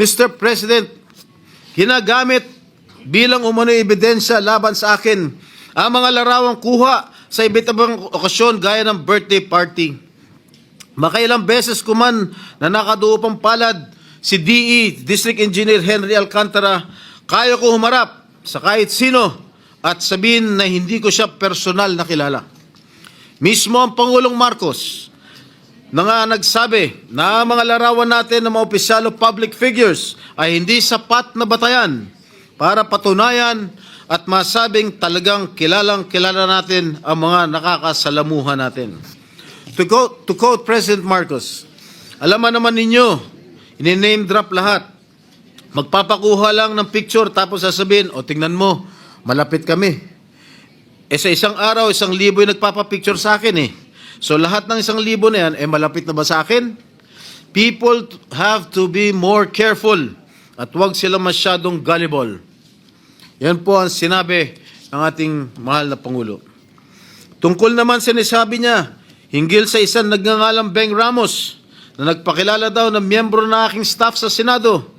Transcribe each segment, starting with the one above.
Mr. President, ginagamit bilang umano ebidensya laban sa akin ang mga larawang kuha sa iba't ibang okasyon gaya ng birthday party. Makailang beses ko man na nakaduupang palad si DE, District Engineer Henry Alcantara, kaya ko humarap sa kahit sino at sabihin na hindi ko siya personal na kilala. Mismo ang Pangulong Marcos na nga nagsabi na mga larawan natin ng mga opisyal o public figures ay hindi sapat na batayan para patunayan at masabing talagang kilalang kilala natin ang mga nakakasalamuha natin. To quote, to quote President Marcos, alam naman ninyo, ini-name drop lahat. Magpapakuha lang ng picture tapos sasabihin, o tingnan mo, malapit kami. Eh sa isang araw, isang libo yung nagpapapicture sa akin eh. So lahat ng isang libo na yan, eh malapit na ba sa akin? People have to be more careful at huwag sila masyadong gullible. Yan po ang sinabi ng ating mahal na Pangulo. Tungkol naman sinasabi niya, hinggil sa isang nagngangalang Beng Ramos na nagpakilala daw ng miyembro ng aking staff sa Senado.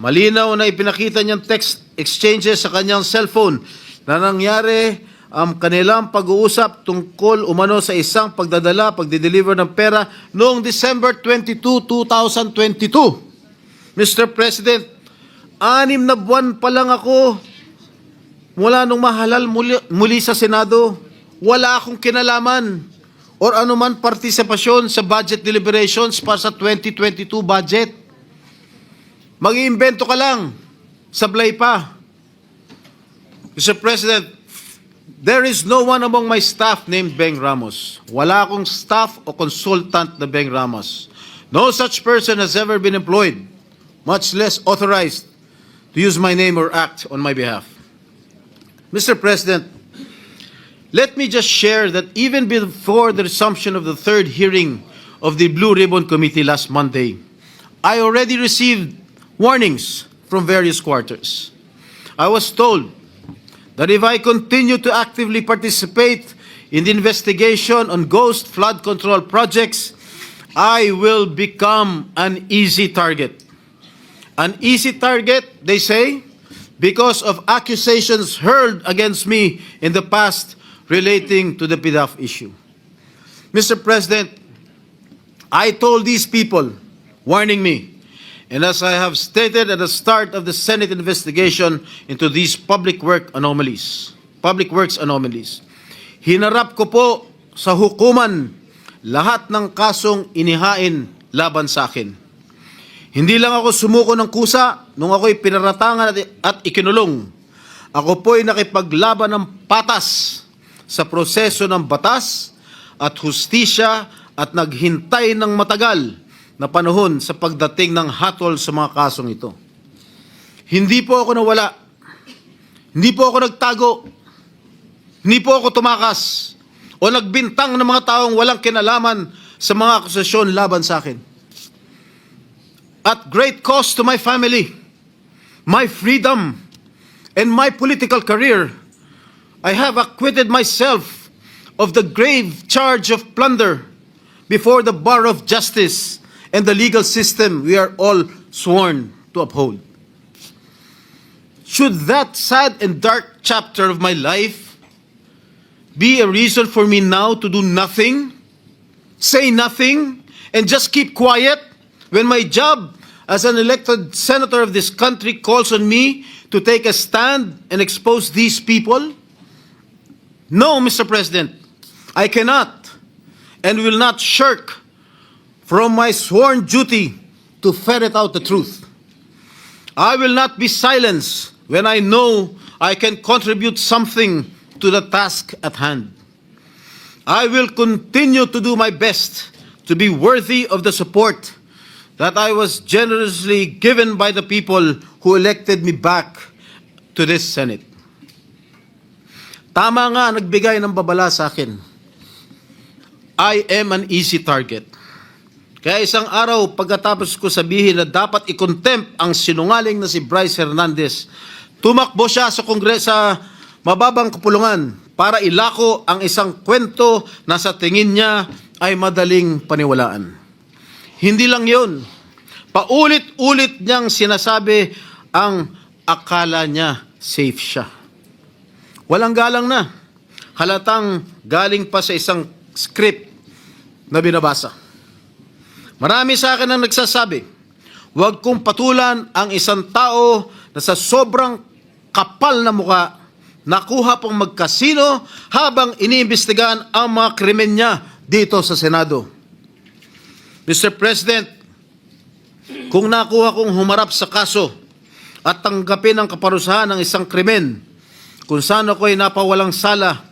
Malinaw na ipinakita niyang text exchanges sa kanyang cellphone na nangyari ang kanilang pag-uusap tungkol umano sa isang pagdadala, pagdideliver ng pera noong December 22, 2022. Mr. President, anim na buwan pa lang ako mula nung mahalal muli, muli sa Senado, wala akong kinalaman or anuman partisipasyon sa budget deliberations para sa 2022 budget. Mag-iimbento ka lang, sablay pa. Mr. President, there is no one among my staff named Beng Ramos. Wala akong staff o consultant na Beng Ramos. No such person has ever been employed, much less authorized to use my name or act on my behalf. Mr. President, let me just share that even before the resumption of the third hearing of the Blue Ribbon Committee last Monday, I already received warnings from various quarters. I was told that if I continue to actively participate in the investigation on ghost flood control projects, I will become an easy target. An easy target, they say, because of accusations hurled against me in the past relating to the PDAF issue. Mr. President, I told these people, warning me, and as I have stated at the start of the Senate investigation into these public work anomalies, public works anomalies, hinarap ko po sa hukuman lahat ng kasong inihain laban sa akin. Hindi lang ako sumuko ng kusa nung ako'y pinaratangan at, at ikinulong. Ako po'y nakipaglaban ng patas sa proseso ng batas at hustisya at naghintay ng matagal na panahon sa pagdating ng hatol sa mga kasong ito. Hindi po ako nawala. Hindi po ako nagtago. Hindi po ako tumakas o nagbintang ng mga taong walang kinalaman sa mga akusasyon laban sa akin at great cost to my family, my freedom, and my political career, I have acquitted myself of the grave charge of plunder before the bar of justice and the legal system we are all sworn to uphold. Should that sad and dark chapter of my life be a reason for me now to do nothing, say nothing, and just keep quiet when my job as an elected senator of this country calls on me to take a stand and expose these people? No, Mr. President, I cannot and will not shirk from my sworn duty to ferret out the truth. I will not be silenced when I know I can contribute something to the task at hand. I will continue to do my best to be worthy of the support that I was generously given by the people who elected me back to this Senate. Tama nga nagbigay ng babala sa akin. I am an easy target. Kaya isang araw pagkatapos ko sabihin na dapat i-contempt ang sinungaling na si Bryce Hernandez, tumakbo siya sa kongres sa mababang kapulungan para ilako ang isang kwento na sa tingin niya ay madaling paniwalaan. Hindi lang yun. Paulit-ulit niyang sinasabi ang akala niya safe siya. Walang galang na. Halatang galing pa sa isang script na binabasa. Marami sa akin ang nagsasabi, huwag kong patulan ang isang tao na sa sobrang kapal na muka, nakuha pong magkasino habang iniimbestigahan ang mga krimen niya dito sa Senado. Mr. President, kung nakuha kong humarap sa kaso at tanggapin ang kaparusahan ng isang krimen kung saan ako'y napawalang sala,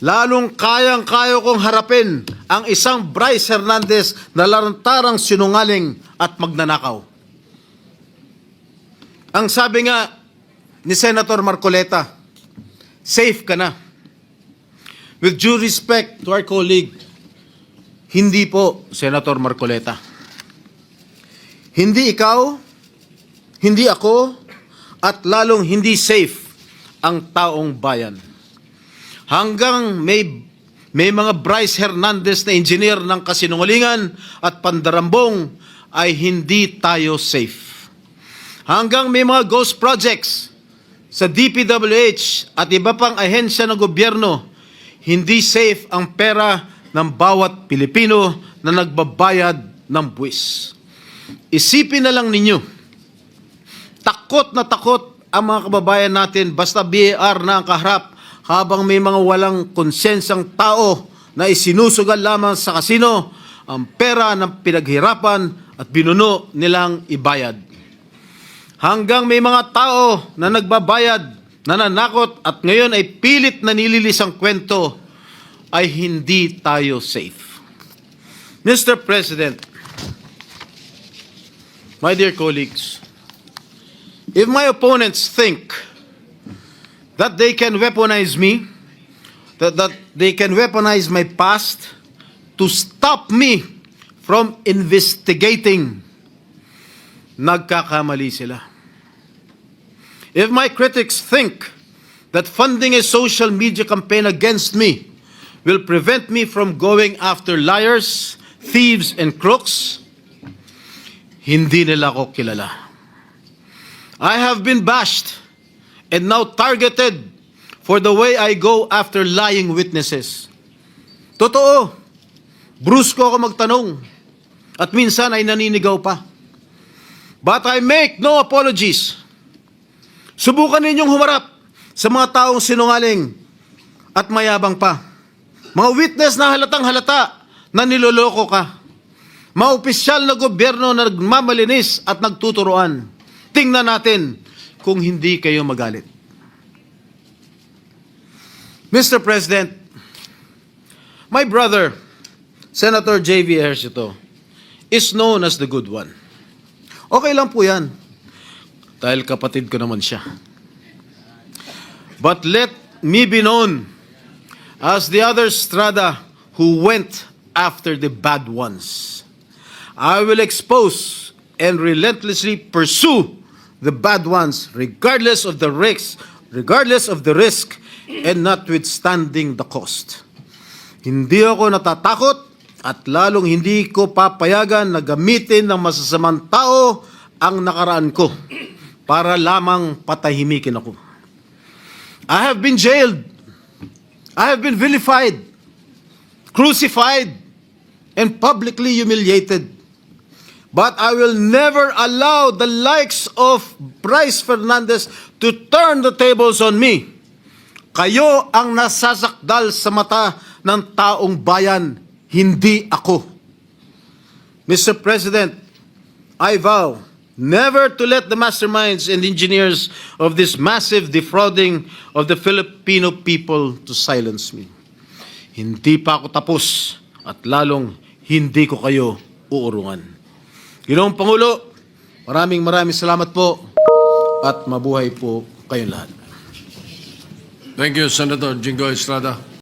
lalong kayang-kayo kong harapin ang isang Bryce Hernandez na larantarang sinungaling at magnanakaw. Ang sabi nga ni Senator Marcoleta, safe ka na. With due respect to our colleague, hindi po, Senator Marcoleta. Hindi ikaw, hindi ako, at lalong hindi safe ang taong bayan. Hanggang may may mga Bryce Hernandez na engineer ng kasinungalingan at pandarambong ay hindi tayo safe. Hanggang may mga ghost projects sa DPWH at iba pang ahensya ng gobyerno, hindi safe ang pera ng bawat Pilipino na nagbabayad ng buwis. Isipin na lang ninyo, takot na takot ang mga kababayan natin basta BAR na ang kaharap habang may mga walang konsensang tao na isinusugal lamang sa kasino ang pera ng pinaghirapan at binuno nilang ibayad. Hanggang may mga tao na nagbabayad, nananakot at ngayon ay pilit na nililis ang kwento, ay hindi tayo safe. Mr. President, my dear colleagues, if my opponents think that they can weaponize me, that, that they can weaponize my past to stop me from investigating, nagkakamali sila. If my critics think that funding a social media campaign against me will prevent me from going after liars, thieves, and crooks, hindi nila ako kilala. I have been bashed and now targeted for the way I go after lying witnesses. Totoo, brusko ako magtanong at minsan ay naninigaw pa. But I make no apologies. Subukan ninyong humarap sa mga taong sinungaling at mayabang pa. Mga witness na halatang halata na niloloko ka. Mga opisyal na gobyerno na nagmamalinis at nagtuturoan. Tingnan natin kung hindi kayo magalit. Mr. President, my brother, Senator J.V. Ejercito, is known as the good one. Okay lang po yan. Dahil kapatid ko naman siya. But let me be known as the other strada who went after the bad ones. I will expose and relentlessly pursue the bad ones regardless of the risks, regardless of the risk and notwithstanding the cost. Hindi ako natatakot at lalong hindi ko papayagan na gamitin ng masasamang tao ang nakaraan ko para lamang patahimikin ako. I have been jailed. I have been vilified, crucified, and publicly humiliated. But I will never allow the likes of Bryce Fernandez to turn the tables on me. Kayo ang nasasakdal sa mata ng taong bayan, hindi ako. Mr. President, I vow never to let the masterminds and engineers of this massive defrauding of the Filipino people to silence me. Hindi pa ako tapos at lalong hindi ko kayo uurungan. Ginoong Pangulo, maraming maraming salamat po at mabuhay po kayong lahat. Thank you, Senator Jingo Estrada.